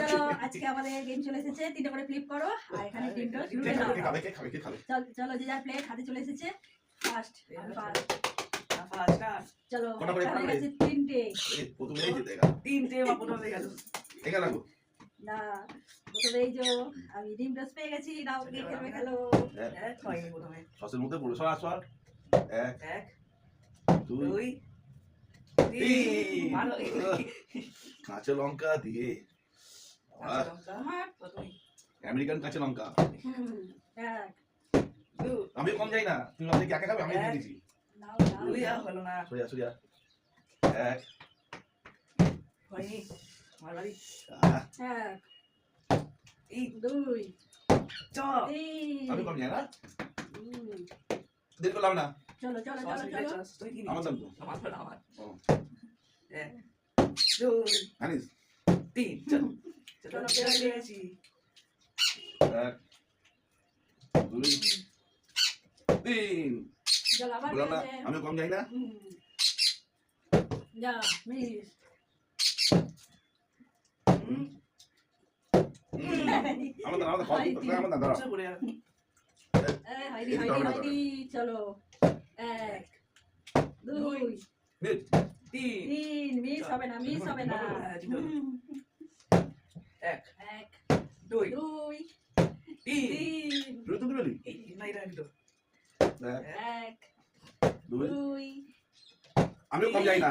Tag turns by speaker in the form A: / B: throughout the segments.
A: চলো আজকে আমাদের গেম চলে এসেছে। তিনটে করে ফ্লিপ করো। আর এখানে তিনটা শুরু চল চলো যে যার প্লেট হাতে চলে এসেছে ফার্স্ট চলো তিনটে।
B: প্রথমে গেল।
A: না প্রথমে এই যে আমি ডিম ডস পেয়ে গেছি নাও কে খেলবে খেলো।
C: এক হয়নি প্রথমে।
B: সসের মধ্যে পড়ো সরা সর। এক
C: এক
B: দুই কাঁচা লঙ্কা দিয়ে।
C: প্রথমে।
B: আমেরিকান কাঁচা লঙ্কা। আমি কম যাই না তুমি আমাদের একা খাবে? আমি দিয়ে
C: না।
B: সরিয়া সরিয়া এক।
A: দুই
B: আমি কম যাই না? দেরি করলাম না।
A: চলো চলো চলো চলো।
B: আমার দাম তো।
C: আমার হলো আমার। এক দুই
B: জানিস
C: তিন চল।
A: চলো।
C: পেয়ে গেছি
B: এক দুই তিন। আমি কম যাই না।
A: যা মিস।
C: হুম।
B: হুম। আমার দাঁড়া আমার দাঁড়া আমার দাঁড়া
C: চল।
A: এক দুই
C: তিন
A: তিন মিস হবে না মিস হবে না।
C: এক
A: এক
C: দুই
A: দুই
C: তিন।
A: তিন।
B: তুই তো দিবি?
C: এই না এটা দিল।
B: এক
A: এক
B: দুই। আমিও কম যাই না।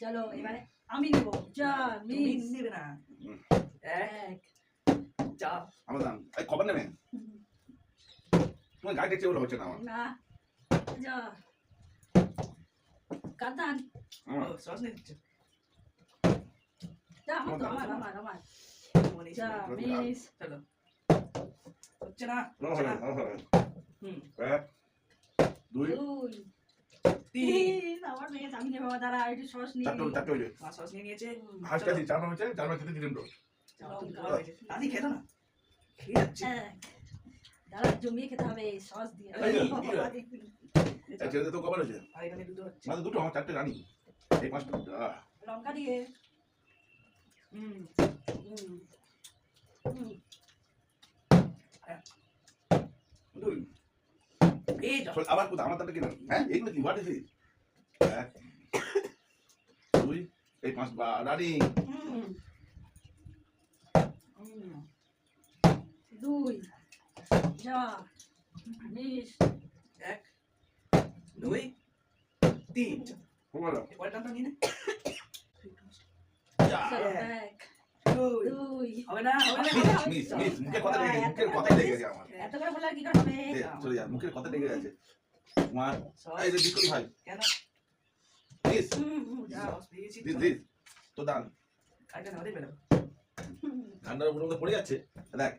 A: চলো এবারে আমি নেব। যা
C: তুমি
A: মিস।
C: নেবে না। এক
A: এক।
B: আমার দাম। এই খবর নেবে? তোমার গাড়ি দেখছে বলে হচ্ছে না আমার।
A: না। যা।
B: আমার
C: সস নেই
A: যা আমার তো আমার আমার আমার। যা মিস।
C: চলো। হচ্ছে না। হুম।
B: দুই।
A: দুই।
C: তিন।
A: আমার মেয়ে আমি নেব দাঁড়া একটু সস নিয়ে
B: চারটে চারটে হয়েছে
C: মা সস নিয়ে নিয়েছে।
B: হাসতে আছি চার হয়েছে চার মাস খেতে দিলেন তো
C: চলো, খাওয়া হয়েছে। দাদি খেলো না। খেয়ে যাচ্ছে।
A: দাঁড়া জমিয়ে খেতে হবে সস দিয়ে।
B: যে, তো কবার হয়েছে।
C: এখানে দুটো
B: আমার চারটে রানি। এই পাঁচটা
A: লঙ্কা দিয়ে।
C: হুম
A: হুম।
C: এই
B: আবার কোথাও আমার তাতে কিনা হ্যাঁ এইগুলো কি? হোয়াট ইজ ইট দুই এই পাঁচ বা রানি।
A: দুই যা মিস
C: এক। দুই তিন।
B: মুখের কথা লেগে মুখের কথাই লেগে গেছে তোমার ভাই।
C: কেন?
B: তো দান। ঠান্ডার উপর মধ্যে পড়ে যাচ্ছে। দেখ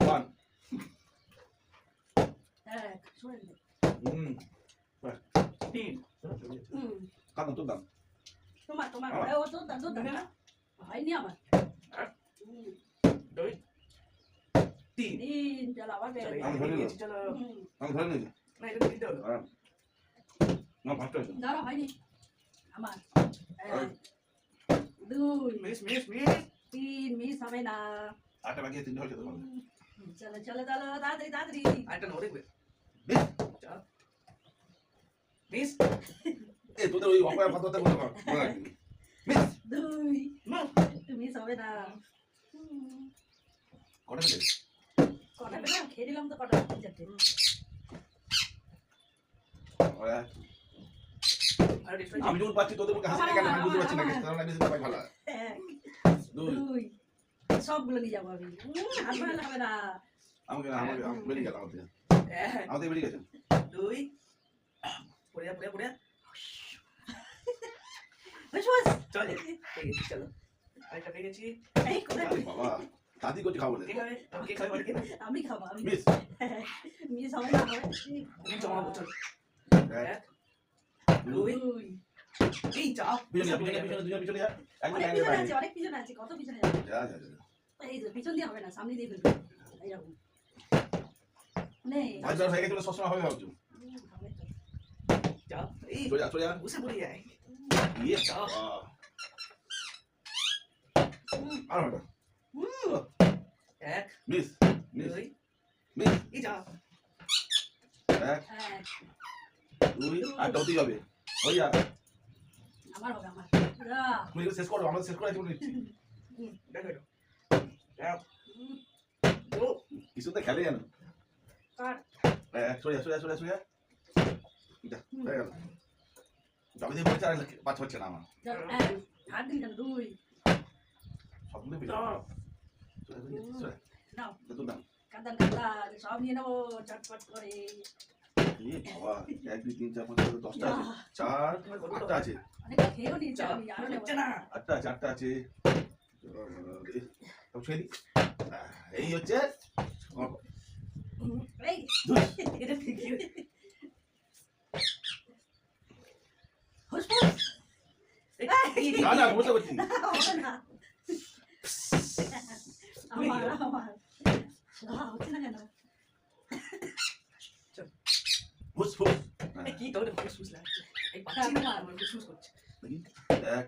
B: ওয়ান হুম।
C: তিন
B: তোর দাম
A: তোমার তোমার ও তো দাদু
C: নেবে না।
A: হয়নি আমার
C: দুই তিন।
A: তিন চলো আবার
C: চলো
B: আমি ধরে
C: নিয়েছি, চলো।
B: আমি ধরে নিয়েছি।
C: না এটা দিতে
B: আর না হয়েছে
A: দাঁড়া হয়নি। আমার। দুই।
C: Miss miss miss.
A: তিন মিস হবে না।
B: আটটা বাকি হয়েছে তোমার
A: চলো চলো চলো তাড়াতাড়ি তাড়াতাড়ি।
C: আরেকটা নাও দেখবে
B: মিস
C: চল মিস
B: এ তোদের ওই অপয়া কথাতে বলে কর মিস
A: দুই মিস হবে না
B: কটা হয়েছে
A: কটা পেলাম খেয়ে দিলাম তো কটা চারটে
B: ওরা,
C: আর ডিস্ট্রাই
B: আমি যখন পাচ্ছি তোদের মুখে হাসি কেন আমি বুঝতে পারছি না কারণ আমি সেটা ভালো দুই
A: সবগুলো নিয়ে যাব আমি হবে না
B: আমাকে আমাকে বেরিয়ে গেল আমার থেকে বেরিয়ে গেছে
C: দুই পড়ে পড়ে পড়ে চল চলো আরেকটা পেয়ে গেছি
A: এই কোথায়
B: বাবা দাদি করছে খাব
C: আমি কে খাবে?
A: আমি আমি
B: মিস
A: মিস হবে না হবে
C: তুমি জমাবো চল
B: এক
C: দুই এই চাপ
B: পিছনে পিছনে পিছনে পিছনে
A: অনেক পিছনে। আছে অনেক পিছনে আছে কত পিছনে যাবে
B: যা, যা, যা, যা।
A: এই তো পিছন দিয়ে হবে না সামনে দিয়ে ফেলবে। এইরকম
B: ভাই সবসময় হবে ভাবছ? চলে যা চলে যা
C: বসে পড়ে যায়
B: ইয়ে। আর
C: এক
B: মিস মিস মিস
C: এই
B: এক দুই আর দৌড়তেই হবে ওই যা
A: আমার হবে আমার
B: তুমি শেষ করো আমরা শেষ করে নিচ্ছি
C: দেখো
B: কিছু তো খেলে জানো
A: কাট
B: দিয়ে বলছে আর পাঁচ হচ্ছে না আমার
A: সব নিয়ে নেব চটপট করে
B: এক দুই তিন চার পাঁচ দশটা আছে চার আটটা আছে
A: আমি
B: আটটা আছে আটটা আছে এই হচ্ছে আমার
A: এই
B: দুই।
C: এটা ঠিক
A: হুসফুস এই
B: না না বুঝতে পারছি ফুস ফুস
C: কি তোর ফুসফুস লাগছে এই পাচ্ছি না আমার ফুসফুস করছে
B: এক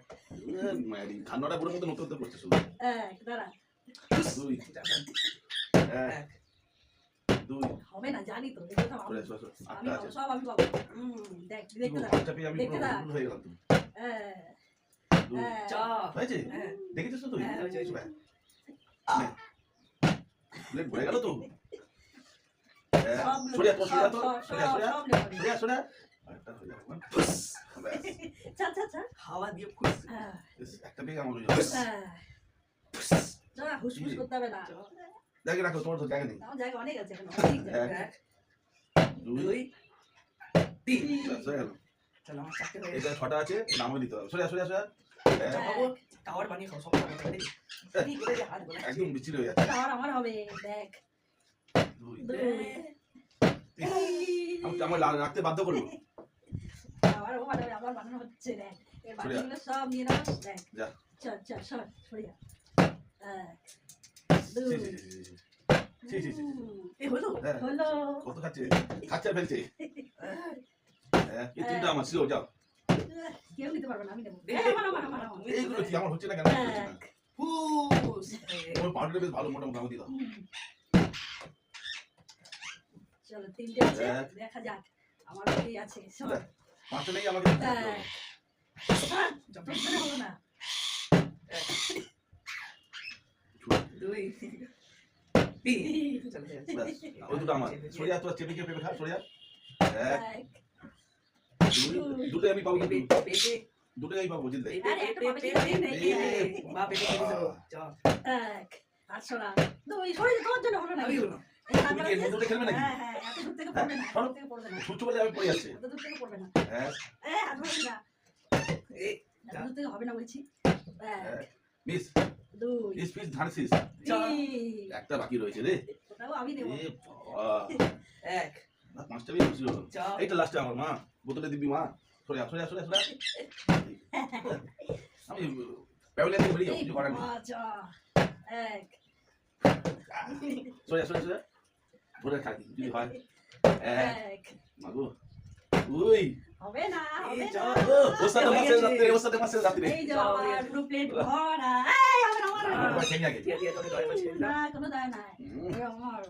B: মারি ঠান্ডাটা পুরো মতো নতুন করছে শুধু
A: এক দাঁড়া
B: দুই এক দুই
A: হবে না জানি তো দেখে তো
B: সরে
A: আমি
B: সরে সরে
A: আমি
B: আটটা আছে
A: পাবো, সব আমি পাবো দেখ দেখতে
B: আমি
A: দেখতে।
B: উল্টো হয়ে গেলাম তুমি দুই
A: হ্যাঁ।
B: হয়েছে
C: হ্যাঁ
B: দেখেছিস তো তুই ভরে গেল তো সরিয়া তো
A: সব,
B: তো
A: চা, চা, চা।
C: হাওয়া দিয়ে ফুস
B: একটা পেয়ে আমার।
A: চা, হুসফুস করতে হবে না।
B: রাখো তোমার তো দেখে নেই
A: জায়গা অনেক আছে জায়গা।
B: এক দুই
C: তিন চলো
B: এটা ছটা আছে নামও দিতে হবে এক,
A: হ্যাঁ।
C: বাবু টাওয়ার বানিয়ে খাও সব
B: একদম হয়ে যাচ্ছে
A: আমার আমার হবে দেখ
B: আমার রাখতে বাধ্য করব
A: ও আমার বানানো হচ্ছে দেখ এই। বাটিগুলো সব নিয়ে দেখ। চল চল সর সরে যা
B: কত খাচ্ছে খাচ্ছে ফেলছে হ্যাঁ, তিনটা আমার ছিল যাও
A: কেউ নিতে পারবে না আমি নেব।
B: এইগুলো কি আমার হচ্ছে না কেন? হচ্ছে না
A: এক,
C: ফুস
B: তোমার পাউডারটা বেশ ভালো মোটা মোটামুটি দাও
A: চলো তিনটে আছে দেখা। যাক আমার কি আছে শোন।
B: পাঁচটা নেই আমাকে দিতে হবে।
A: এক। আহ, যতক্ষণে হলো না।
C: দুই তিন। চলো ঠিক
B: ওই দুটো আমার। সরিয়া তোর চেপে পেঁপে খা সরিয়া এক দুটোই আমি পাবো দুটোই আমি পাবো
A: আরে।
C: চল।
A: এক আটশো না দুই সরে তোমার জন্য হলো না হ্যাঁ হ্যাঁ
B: হ্যাঁ
A: হবে না বলছি
B: মিস
A: দুই
B: মিস মিস ধানসিস একটা বাকি রয়েছে রে
A: আমি দেবো
C: এক
B: পাঁচটা বেশি খুশি হলো
C: চল।
B: লাস্টে আমার মা বোতলে দিবি মা? সরে আসো সরে আসো আমি প্যাভিলিয়ন থেকে বেরিয়ে কিছু করার সরে আসো সরে ধরে থাকি যদি হয়। এক। মাগো। উই।
A: হবে না হবে না।
B: ওর সাথে মাছের রাত্রে ওর সাথে মাছের রাত্রে
A: এই যে আমার পুরো প্লেট ভরা। এই আমার আমার।
C: ছিল। না
A: কোনো দায় নাই। আমার।